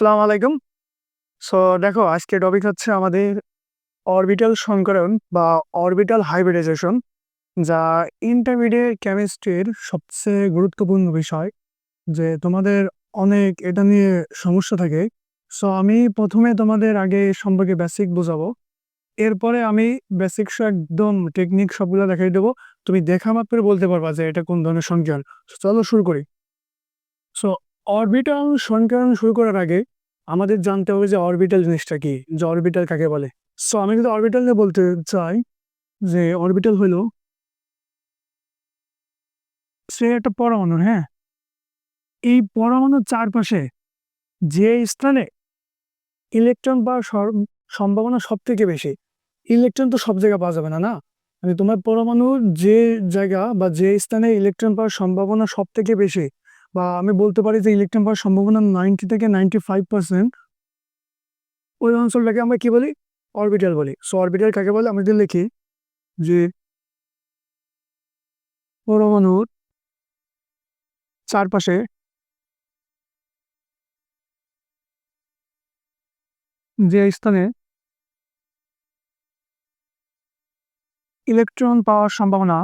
আসসালামু আলাইকুম। সো দেখো, আজকে টপিক হচ্ছে আমাদের অরবিটাল সংকরণ বা অরবিটাল হাইব্রিডাইজেশন যা ইন্টারমিডিয়েট কেমিস্ট্রির সবচেয়ে গুরুত্বপূর্ণ বিষয়, যে তোমাদের অনেক এটা নিয়ে সমস্যা থাকে। সো আমি প্রথমে তোমাদের আগে সম্পর্কে বেসিক বোঝাবো। এরপরে আমি বেসিক একদম টেকনিক সবগুলো দেখাই দেবো। তুমি দেখা মাত্র বলতে পারবা যে এটা কোন ধরনের সংকরণ। চলো শুরু করি। সো অরবিটাল সমীকরণ শুরু করার আগে আমাদের জানতে হবে যে অরবিটাল জিনিসটা কি, যে অরবিটাল কাকে বলে? সো আমি যদি অরবিটাল নিয়ে বলতে চাই যে অরবিটাল হলো সে একটা পরমাণু হ্যাঁ? এই পরমাণুর চারপাশে যে স্থানে ইলেকট্রন পাওয়ার সম্ভাবনা সব থেকে বেশি ইলেকট্রন তো সব জায়গায় পাওয়া যাবে না না? মানে তোমার পরমাণুর যে জায়গা বা যে স্থানে ইলেকট্রন পাওয়ার সম্ভাবনা সব থেকে বেশি বা আমি বলতে পারি যে ইলেকট্রন পাওয়ার সম্ভাবনা নাইনটি থেকে নাইনটি ফাইভ পার্সেন্ট ওই অঞ্চলটাকে আমরা কি বলি? অরবিটাল বলি। সো অরবিটাল কাকে বলে? আমি যদি লিখি যে পরমাণুর চারপাশে যে স্থানে ইলেকট্রন পাওয়ার সম্ভাবনা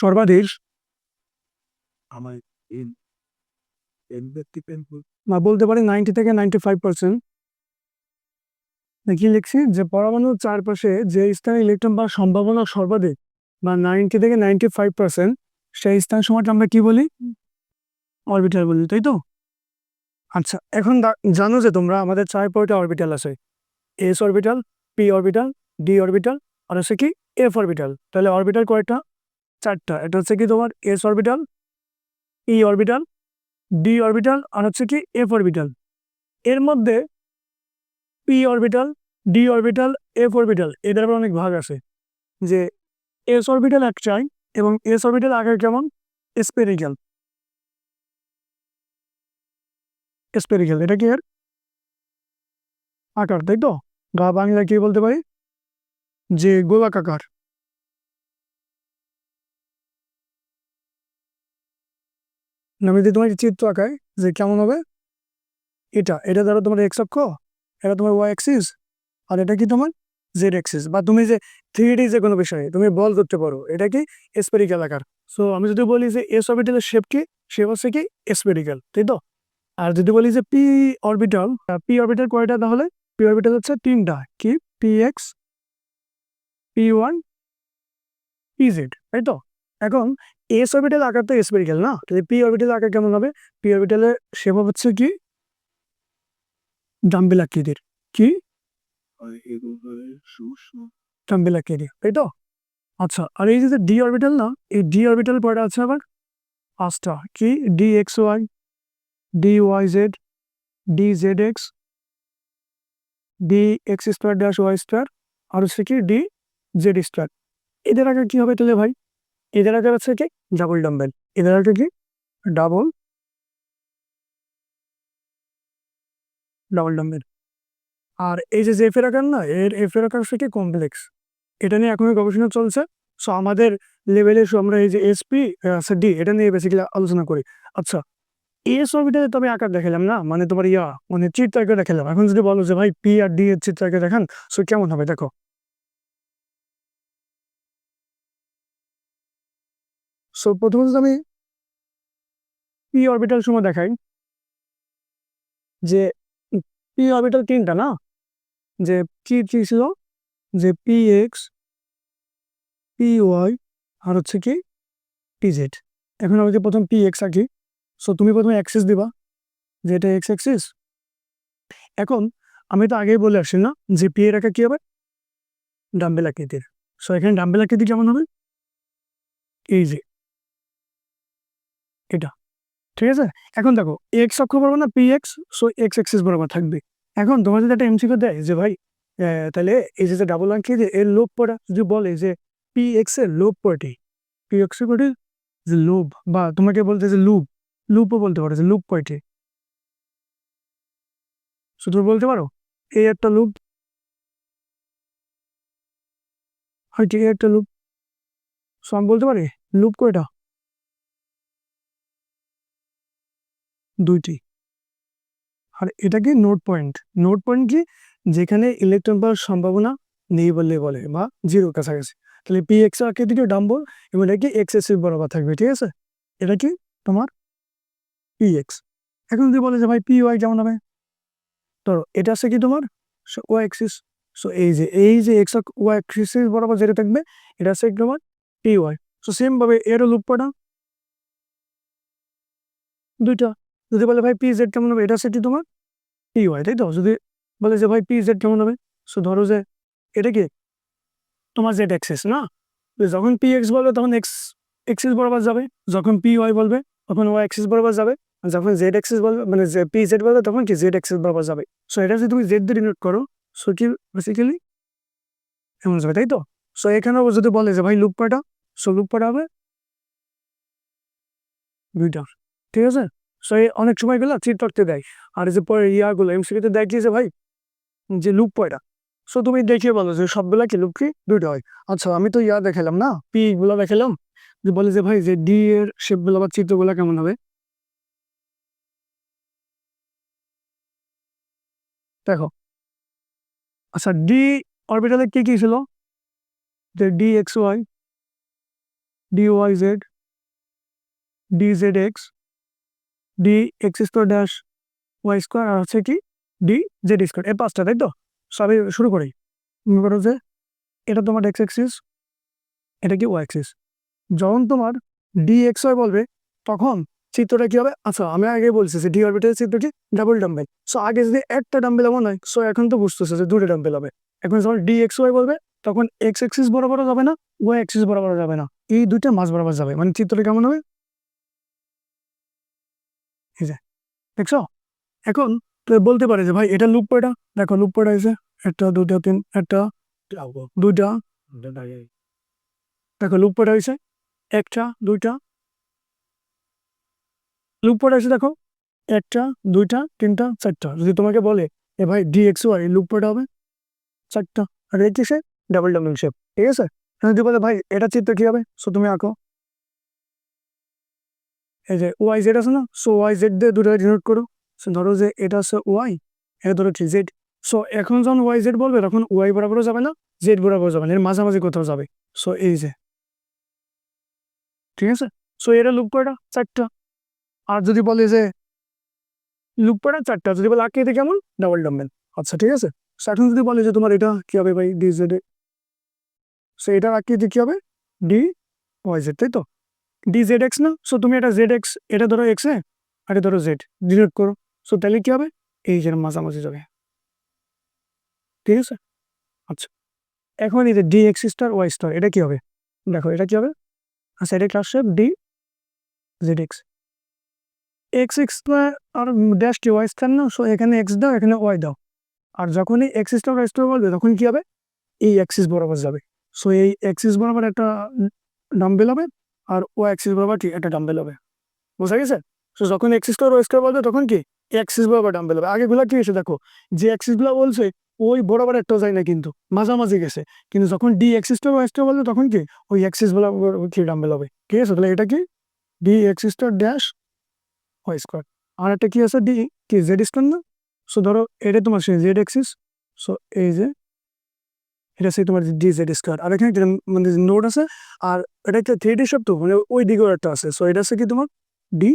সর্বাধিক আমার বা বলতে পারি নাইনটি থেকে নাইনটি ফাইভ পার্সেন্ট কি লিখছি যে পরমাণুর চারপাশে যে স্থানে ইলেকট্রন পাওয়ার সম্ভাবনা সর্বাধিক বা নাইনটি থেকে নাইনটি ফাইভ পার্সেন্ট সেই স্থান সময়টা আমরা কি বলি? অরবিটাল বলি তাই তো? আচ্ছা এখন জানো যে তোমরা আমাদের চার পয়টা অরবিটাল আছে। S orbital P orbital D orbital আর হচ্ছে কি এফ অরবিটাল তাহলে অরবিটাল কয়টা? চারটা। এটা হচ্ছে কি তোমার এস অরবিটাল ই অরবিটাল ডি অরবিটাল আর হচ্ছে কি এফ অরবিটাল এর মধ্যে P orbital D orbital F orbital এদের আবার অনেক ভাগ আছে। যে এস অরবিটাল একটাই এবং এস অরবিটাল আগে কেমন স্পেরিক্যাল স্পেরিক্যাল এটা কি এর? আকার, তাই তো? বা বাংলা কি বলতে পারি? যে গোলাকার আমি যদি তোমার চিত্র আঁকাই যে কেমন হবে? এটা এটা ধরো তোমার এক্স অক্ষ, এটা তোমার ওয়াই অ্যাক্সিস আর এটা কি তোমার জেড অ্যাক্সিস বা তুমি যে থ্রিডি যে কোনো বিষয়ে তুমি বল করতে পারো, এটা কি স্পেরিক্যাল আকার? সো আমি যদি বলি যে এস অরবিটালের শেপ কি শেপ হচ্ছে কি স্পেরিক্যাল তাই তো? আর যদি বলি যে পি অরবিটাল পি অরবিটাল কয়টা তাহলে? পি অরবিটাল হচ্ছে তিনটা, কি? P X P one P Z তাই তো? এখন এস অরবিটাল আকার তো স্পেরিক্যাল না? তাহলে পি অরবিটাল আকার কেমন হবে? পি অরবিটালের শেপ হচ্ছে কি? ডাম্বেল আকৃতির। কি? ডাম্বেল আকৃতির তাই তো? আচ্ছা আর এই যে ডি অরবিটাল না এই ডি অরবিটাল কয়টা আছে আবার পাঁচটা। কি? D X Y D Y Z D Z X D X square dash Y square আর হচ্ছে কি ডি জেড স্কোয়ার এদের আগে কি হবে তাহলে ভাই? এদের আগে হচ্ছে কি? ডাবল ডাম্বেল এদের আগে কি? ডাবল ডাবল ডাম্বেল আর এই যে এফের আকার না, এর এফের আকার কি? কমপ্লেক্স এটা নিয়ে এখনই গবেষণা চলছে। সো আমাদের লেভেলে আমরা এই যে এসপি ডি এটা নিয়ে বেসিক্যালি আলোচনা করি। আচ্ছা এস অরবিটালে তবে আকার দেখালাম না? মানে তোমার ইয়া মানে চিত্র আকার দেখালাম এখন যদি বলো যে ভাই পি আর ডি এর চিত্র আকার দেখান সো কেমন হবে? দেখো সো প্রথমত আমি পি অরবিটাল সময় দেখাই, যে পি অরবিটাল তিনটা না, যে কি কি ছিল, যে পি এক্স পি ওয়াই আর হচ্ছে কি পি জেড এখন আমি যে প্রথম পি এক্স আঁকি সো তুমি প্রথমে অ্যাক্সিস দিবা, যে এটা এক্স অ্যাক্সিস এখন আমি তো আগেই বলে আসছি না যে পি এর আঁকা কী হবে? ডাম্বেল আকৃতির। সো এখানে ডাম্বেল আকৃতি কেমন হবে? এই যে এটা, ঠিক আছে? এখন দেখো এক্স অক্ষ বরাবর না P X so X axis বরাবর থাকবে। এখন তোমার যদি একটা এমসিকিউ দেয় যে ভাই তাহলে এই যে ডাবল আঙ্কি এর লোভ পড়া, যদি বলে যে পি এক্সের লোভ পড়টি পি এক্সের যে লোভ, বা তোমাকে বলতে যে লুপ লুপও বলতে পারো যে লুপ কয়টি শুধু বলতে পারো? এই একটা লুপ হয়তো এই একটা লুপ সো আমি বলতে পারি লুপ কয়টা? দুইটি। আর এটা কি নোট পয়েন্ট। নোট পয়েন্ট কি? যেখানে ইলেকট্রন পাওয়ার সম্ভাবনা নেই বললে বলে, বা জিরো কাছাকাছি। তাহলে পি এক্স আকৃতিকে ডাম্বো এবং এটা কি এক্স এক্সিস বরাবর থাকবে, ঠিক আছে? এটা কি তোমার পি এক্স এখন যদি বলে যে ভাই পি ওয়াই যেমন হবে? ধরো, এটা আছে কি তোমার? ওয়াই এক্সিস সো এই যে এই যে এক্স ওয়াই এক্সিস বরাবর যেটা থাকবে, এটা আছে তোমার পি ওয়াই সো সেম ভাবে এরও লুপ কটা? দুইটা। যদি বলে, ভাই পি জেড কেমন হবে? এটা কি তোমার পি ওয়াই তাই তো? যদি বলে যে, ভাই পি জেড কেমন হবে? সো ধরো যে, এটা কি? তোমার জেড এক্সিস না? যখন পি এক্স বলবে, তখন এক্স এক্সিস বরাবর যাবে। যখন পি ওয়াই বলবে, তখন ওয়াই এক্সিস বরাবর যাবে। আর যখন জেড এক্সিস বলবে মানে পি জেড বলবে, তখন কি জেড এক্সিস বরাবর যাবে? সো এটা যদি তুমি জেড দিয়ে ডিনোট করো সো কি বেসিক্যালি এমন যাবে, তাই তো? সো এখানেও যদি বলে যে, ভাই লুপ কয়টা সো লুপ কয়টা হবে দুইটা। ঠিক আছে? সো অনেক সময়গুলো চিট করতে দেয়। আর যে পরে ইয়াগুলো এমসিকিতে দেয় কি যে, ভাই, যে লুপ পয়টা সো তুমি দেখিয়ে বলো যে, সবগুলা কি লুপ কি? দুইটা হয়। আচ্ছা আমি তো ইয়া দেখালাম না পি গুলো দেখালাম যে বলে যে, ভাই, যে ডি এর শেপগুলো বা চিত্রগুলো কেমন হবে? দেখো। আচ্ছা ডি অরবিটালে কি কি ছিল? যে D X Y D Y Z D Z X D X square dash Y square আর হচ্ছে কি ডি জেড স্কোয়ার এই পাঁচটা, তাই তো? সবই শুরু করি। মনে করো যে এটা তোমার এক্স এক্সিস এটা কি ওয়াই এক্সিস যখন তোমার ডি এক্স ওয়াই বলবে, তখন চিত্রটা কি হবে? আচ্ছা আমি আগে বলছি যে ডি অরবিটালের চিত্র কি? ডাবল ডাম্বেল সো আগে যদি একটা ডাম্বেল এমন হয় সো এখন তো বুঝতেছে যে দুটো ডাম্বেল হবে। এখন যখন ডি এক্স ওয়াই বলবে, তখন এক্স এক্সিস বরাবরও যাবে না ওয়াই এক্সিস বরাবরও যাবে না। এই দুইটা মাঝ বরাবর যাবে। মানে চিত্রটা কেমন হবে? এই যে, দেখছ? এখন বলতে পারে যে, ভাই, এটা লুপ কয়টা? দেখো লুপ কয়টা আছে একটা দুটা তিন, একটা, দুইটা। দেখো লুপ কয়টা হয়েছে? একটা, দুইটা। লুপ কয়টা হয়েছে দেখো? একটা, দুইটা, তিনটা, চারটা। যদি তোমাকে বলে, এ ভাই ডি এক্স ওয়াই লুপ কয়টা হবে? চারটা। আর এই কিসে ডাবল ডাবল শেপ ঠিক আছে? যদি বলে, ভাই, এটা চিত্র কি হবে? সো তুমি আঁকো। এই যে ওয়াই জেড আছে না সো ওয়াই জেড দিয়ে দুটো ডিনোট করো। সো ধরো যে এটা আছে ওয়াই, এটা ধরো কি জেড। সো এখন যখন ওয়াই জেড বলবে, তখন ওয়াই বরাবরও যাবে না, জেড বরাবর যাবে না, এর মাঝামাঝি কোথাও যাবে। সো এই যে, ঠিক আছে? সো এটা লুপ কয়টা? চারটা। আর যদি বলে যে লুপ কয়টা? চারটা। যদি বলে আঁকিয়ে কেমন ডাবল ডাম্বেল আচ্ছা ঠিক আছে? এখন যদি বলে যে তোমার এটা কি হবে ভাই? ডি জেড সো এটা আঁকিয়ে কি হবে ডি ওয়াই জেড তাই তো? ডি জেড এক্স না? সো তুমি এটা জেড এক্স এটা ধরো এক্স আর এটা ধরো জেড ডিনোট করো। সো তাহলে কী হবে? এই যে মাঝামাঝি যাবে। ঠিক আছে? আচ্ছা। এখন এই যে D X star Y star এটা কী হবে? দেখো, এটা কি হবে? আচ্ছা এটা class shape D Z X X X আর ড্যাশ টি ওয়াই স্টার না? সো এখানে এক্স দাও, এখানে ওয়াই দাও। আর যখনই এক্স স্টার ওয়াই স্টার বলবে, তখন কী হবে? এই অ্যাক্সিস বরাবর যাবে। সো এই অ্যাক্সিস বরাবর একটা ডাম্বেল হবে। আর ও অ্যাক্সিস বরাবর কি একটা ডাম্বেল হবে। বোঝা গেছে? সো যখন এক্সিস স্কোয়ার ওয়াই স্কোয়ার বলবে, তখন কি? অ্যাক্সিস বরাবর ডাম্বেল হবে। আগেগুলো কি এসে দেখো, যে অ্যাক্সিসগুলো বলছে, ওই বরাবর একটা যায় না কিন্তু, মাঝামাঝি গেছে। কিন্তু যখন ডি স্টার ওয়াই স্টার বলবে, তখন কি? ওই অ্যাক্সিস বরাবর কি ডাম্বেল হবে? ঠিক আছে? তাহলে এটা কি? D axis dash Y square আর একটা কি আছে? ডি কি? জেড স্কোয়ার না? সো ধরো এটা তোমার সেই জেড এক্সিস সো এই যে এটা সেই তোমার ডি জেড স্কোয়ার আর এখানে মানে নোট আছে, আর এটা একটা থ্রি ডি তো মানে ওই দিকেও একটা আছে। সো এটা আছে কি তোমার ডি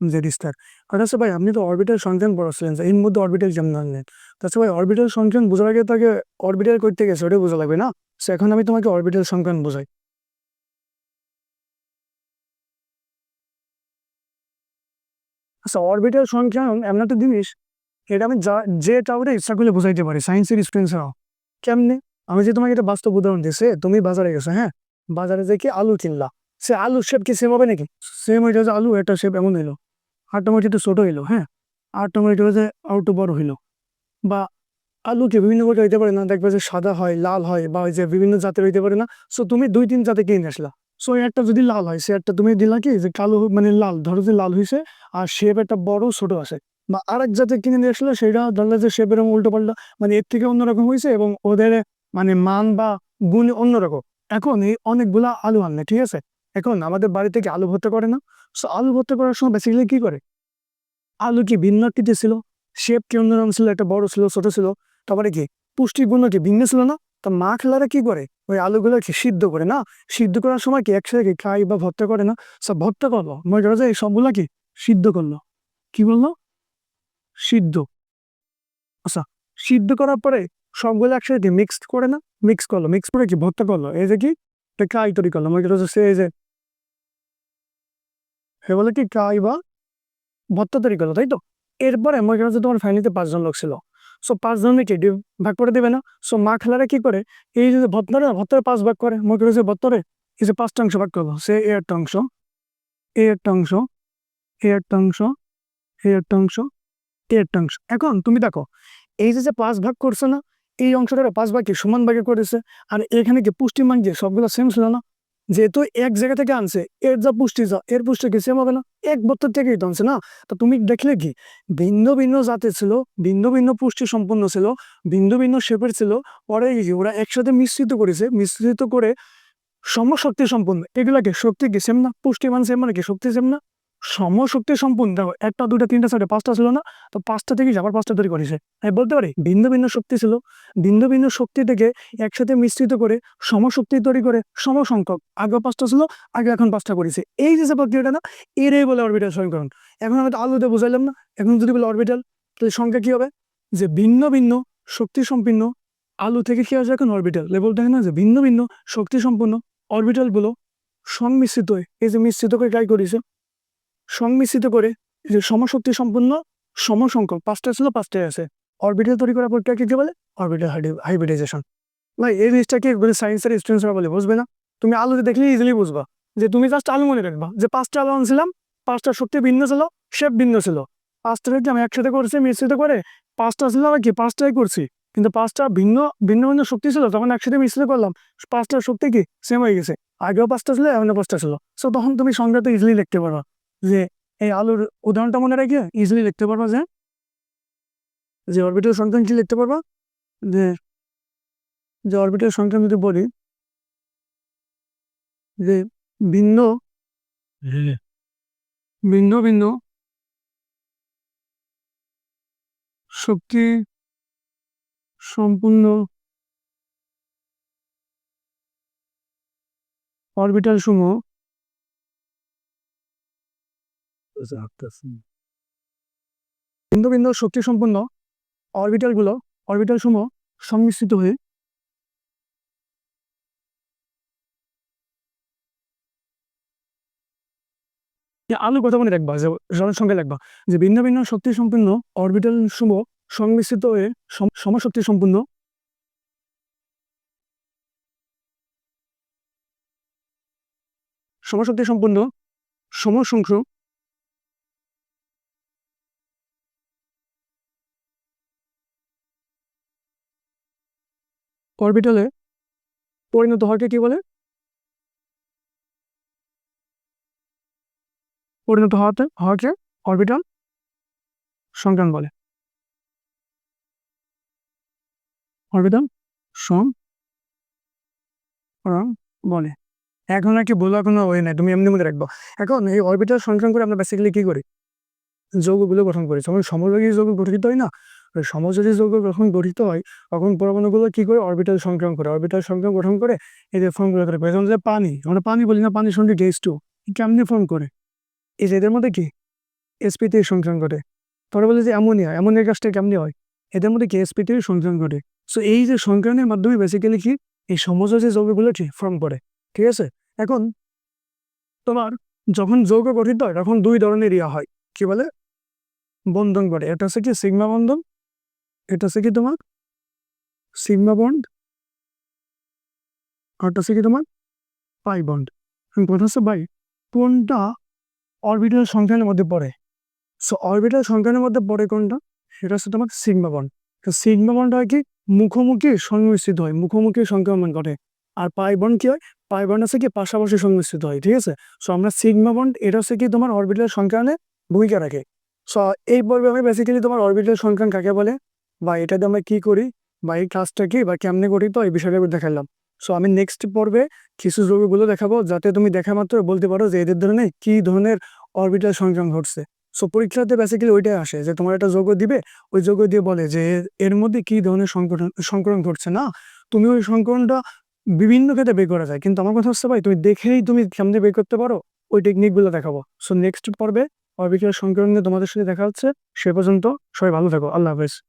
জেড স্টার আর আছে ভাই, আপনি তো অরবিটাল সংখ্যান পড়াচ্ছিলেন এর মধ্যে অরবিটাল কেমন আনলেন তাছাড়া ভাই অরবিটাল সংখ্যান বোঝার আগে তাকে অরবিটাল করতে গেছে, ওটাই বোঝা লাগবে না? সো এখন আমি তোমাকে অরবিটাল সংখ্যান বোঝাই। আচ্ছা অরবিটাল সংখ্যান এমন একটা জিনিস, এটা আমি যা, যে টাউরে ইচ্ছা করলে বোঝাইতে পারি সায়েন্সের স্টুডেন্টসরাও কেমনে? আমি যে তোমাকে এটা বাস্তব উদাহরণ দিয়েছে, তুমি বাজারে গেছো হ্যাঁ? বাজারে যে কি আলু কিনলা, সে আলুর শেপ কি সেম হবে নাকি? সেম হইতে যে আলু, একটা শেপ এমন হইল। আর টমেটো একটু ছোটো হইল হ্যাঁ? আর টমেটো যে আর একটু বড় হইল। বা আলু কি বিভিন্ন প্রকার হইতে পারে না? দেখবে যে সাদা হয়, লাল হয়, বা ওই যে বিভিন্ন জাতের হইতে পারে না? সো তুমি দুই, তিন জাতে কিনে আসলা। সো একটা যদি লাল হয়, সে একটা তুমি দিলা কি যে কালো মানে লাল, ধরো যে লাল হয়েছে আর শেপ একটা বড়, ছোট আছে। বা আরেক জাতের কিনে নিয়ে আসলে সেটা ধরলে যে শেপ এরকম উল্টো পাল্টা মানে এর থেকে অন্যরকম হয়েছে এবং ওদের মানে মান বা গুণ অন্যরকম। এখন এই অনেকগুলা আলু আনলে, ঠিক আছে? এখন আমাদের বাড়ি থেকে আলু ভর্তা করে না? সো আলু ভর্তা করার সময় বেসিক্যালি কি করে? আলু কি ভিন্ন আকৃতি ছিল? শেপ কি অন্যরকম ছিল? একটা বড় ছিল, ছোট ছিল? তারপরে কি? পুষ্টিগুণ কি ভিন্ন ছিল না? তা মা খেলারা কি করে? ওই আলুগুলো কি সিদ্ধ করে না? সিদ্ধ করার সময় কি একসাথে খাই বা ভর্তা করে না? সব ভর্তা করল। মনে করো যে এই সবগুলা কি? সিদ্ধ করল। কি বলল? সিদ্ধ। আচ্ছা সিদ্ধ করার পরে সবগুলো একসাথে মিক্সড করে না মিক্স করল মিক্স করে কি, ভর্তা করল, এই যে কি একটা কাই তৈরি করল মনে করো যে সে এই যে বলে কি, কাই বা ভর্তা তৈরি করল, তাই তো? এরপরে করো যে তোমার ফ্যামিলিতে পাঁচজন লোক ছিল। সো পাঁচজনকে কি ভাগ করে দেবে না? সো মা খেলারা কি করে, এই যে ভত্তরে ভত্তরে পাঁচ ভাগ করে মনে করো যে ভত্তরে এই যে পাঁচটা অংশ ভাগ করল, সে এ একটা অংশ, এ একটা অংশ, এ একটা অংশ, এ একটা অংশ, এ একটা অংশ। এখন তুমি দেখো, এই যে যে পাঁচ ভাগ করছে না এই অংশটা পাঁচ ভাগ কি সমান ভাগে করেছে আর এখানে কি পুষ্টিমান যে সবগুলো সেম ছিল না? যেহেতু এক জায়গা থেকে আনছে, এর যা পুষ্টি যা, এর পুষ্টি কি সেম হবে না? এক বত্তর থেকেই তো আনছে না? তো তুমি দেখলে কি? ভিন্ন ভিন্ন জাতের ছিল, ভিন্ন ভিন্ন পুষ্টি সম্পন্ন ছিল, ভিন্ন ভিন্ন শেপের ছিল। পরে ওরা একসাথে মিশ্রিত করেছে, মিশ্রিত করে সমশক্তি সম্পন্ন। এগুলাকে শক্তি কি সেম না? পুষ্টিমান সেম মানে কি শক্তি সেম না? সমশক্তি সম্পন্ন দেখো, একটা দুটা তিনটা, চারটা, পাঁচটা ছিল না? তো পাঁচটা থেকে আবার পাঁচটা তৈরি করেছে। আমি বলতে পারি, ভিন্ন ভিন্ন শক্তি ছিল। ভিন্ন ভিন্ন শক্তি থেকে একসাথে মিশ্রিত করে সমশক্তি তৈরি করে সমসংখ্যক। আগে পাঁচটা ছিল, আগে এখন পাঁচটা করেছে। এই যে প্রক্রিয়াটা না, এরাই বলে অরবিটাল সমীকরণ। এখন আমি তো আলুতে বুঝাইলাম না, এখন যদি বলে অরবিটাল তাহলে সংখ্যা কি হবে? যে ভিন্ন ভিন্ন শক্তি সম্পন্ন আলু থেকে কি আসে এখন? অরবিটাল লেভেল দেখে না যে ভিন্ন ভিন্ন শক্তি সম্পন্ন অরবিটালগুলো সংমিশ্রিত হয়ে, এই যে মিশ্রিত করে ট্রাই করেছে সংমিশ্রিত করে যে সমশক্তি সম্পন্ন সমসংখ্যক পাঁচটা ছিল, পাঁচটাই আছে। অরবিটাল তৈরি করার প্রক্রিয়া কি বলে? অরবিটাল হাইব্রিডাইজেশন ভাই, এই জিনিসটাকে সায়েন্সের স্টুডেন্টসরা বলে, বুঝবে না? তুমি আলুতে দেখলে ইজিলি বুঝবা যে তুমি জাস্ট আলু মনে রাখবা যে পাঁচটা আলু আনছিলাম, পাঁচটা শক্তি ভিন্ন ছিল শেপ ভিন্ন ছিল। পাঁচটা পাঁচটাকে আমি একসাথে করছি, মিশ্রিত করে? পাঁচটা ছিল আর কি পাঁচটাই করছি? কিন্তু পাঁচটা ভিন্ন ভিন্ন ভিন্ন শক্তি ছিল, তখন একসাথে মিশ্রিত করলাম। পাঁচটার শক্তি কি? সেম হয়ে গেছে। আগেও পাঁচটা ছিল এখনও পাঁচটা ছিল। সো তখন তুমি সংখ্যাটা ইজিলি লিখতে পারবা। যে এই আলুর উদাহরণটা মনে রেখে ইজিলি লিখতে পারবা যে? যে অরবিটাল সংখ্যা কি লিখতে পারবা? যে যে অরবিটাল সংখ্যা যদি বলি, যে ভিন্ন ভিন্ন ভিন্ন শক্তি সম্পূর্ণ অরবিটাল সমূহ ভিন্ন ভিন্ন শক্তি সম্পন্ন অরবিটালগুলো অরবিটাল সমূহ সংমিশ্রিত হয়ে আলু কথা মনে রাখবা, যে জনের সঙ্গে রাখবা, যে ভিন্ন ভিন্ন শক্তি সম্পন্ন অরবিটাল সমূহ সংমিশ্রিত হয়ে সম- সমশক্তি সম্পূর্ণ সমশক্তি সম্পূর্ণ সমসংখ্য অরবিটালে পরিণত হওয়াকে কি বলে? পরিণত হওয়াতে, হওয়াকে অরবিটাল সংক্রান বলে। অরবিটাল সং বলে। এখন আর কি বলার কোনো ওয়ে নাই, তুমি এমনি মধ্যে রাখব। এখন এই অরবিটাল সংক্রান করে আমরা বেসিক্যালি কি করি? যৌগগুলো গঠন করি। যখন সমযোগী যৌগ গঠিত হয় না সমযোজী যৌগ যখন গঠিত হয়, তখন পরমাণুগুলো কি করে? অরবিটাল সংক্রাম করে। অরবিটাল সংক্রাম গঠন করে এই যে ফর্মগুলো করে যেমন যে পানি, আমরা পানি বলি না পানির সঙ্গে গেস টু কেমনি ফর্ম করে? এই যে এদের মধ্যে কি? এসপিতে সংক্রাম ঘটে তোরা বলে যে অ্যামোনিয়া। অ্যামোনিয়া গাছটা কেমনি হয়? এদের মধ্যে কি এসপিতে সংক্রাম ঘটে সো এই যে সংক্রামের মাধ্যমে বেসিক্যালি কি? এই সমযোজী যৌগগুলো কি ফর্ম করে। ঠিক আছে? এখন তোমার যখন যৌগ গঠিত হয়, তখন দুই ধরনের ইয়া হয়। কি বলে? বন্ধন করে। এটা হচ্ছে কি সিগমা বন্ধন এটা হচ্ছে কি তোমার? সিগমা বন্ড আর এটা হচ্ছে কি তোমার? পাই বন্ড কথা হচ্ছে বাই কোনটা অরবিটাল সংখ্যানের মধ্যে পড়ে? সো অরবিটাল সংখ্যানের মধ্যে পড়ে কোনটা? সেটা হচ্ছে তোমার সিগমা বন্ড তো সিগমা বন্ড হয় কি? মুখোমুখি সংমিশ্রিত হয়, মুখোমুখি সংক্রমণ ঘটে। আর পাই বন্ড কি হয়? পাই বন্ড আছে কি? পাশাপাশি সংমিশ্রিত হয়, ঠিক আছে? সো আমরা সিগমা বন্ড এটা হচ্ছে কি তোমার অরবিটাল সংখ্যানে ভূমিকা রাখে। সো এই পর্বে আমি বেসিক্যালি তোমার অরবিটাল সংখ্যান কাকে বলে? বা এটাতে আমরা কি করি? বা এই ক্লাসটা কি? বা কেমনে করি তো এই বিষয়টা দেখালাম। সো আমি নেক্সট পর্বে কিছু যৌগগুলো দেখাবো, যাতে তুমি দেখা মাত্র বলতে পারো যে এদের ধরনের কি ধরনের অরবিটাল সংক্রমণ ঘটছে। সো পরীক্ষাতে বেসিক্যালি ওইটাই আসে যে তোমার একটা যোগ্য দিবে, ওই যোগ্য দিয়ে বলে যে এর- মধ্যে কি ধরনের সংকটন সংক্রমণ ঘটছে না? তুমি ওই সংক্রমণটা বিভিন্ন ক্ষেত্রে বের করা যায়। কিন্তু আমার কথা হচ্ছে ভাই, তুমি দেখেই তুমি কেমনে বের করতে পারো? ওই টেকনিকগুলো দেখাবো। সো নেক্সট পর্বে অরবিটাল সংক্রমণ নিয়ে তোমাদের সাথে দেখা হচ্ছে। সে পর্যন্ত সবাই ভালো থাকো। আল্লাহ হাফেজ।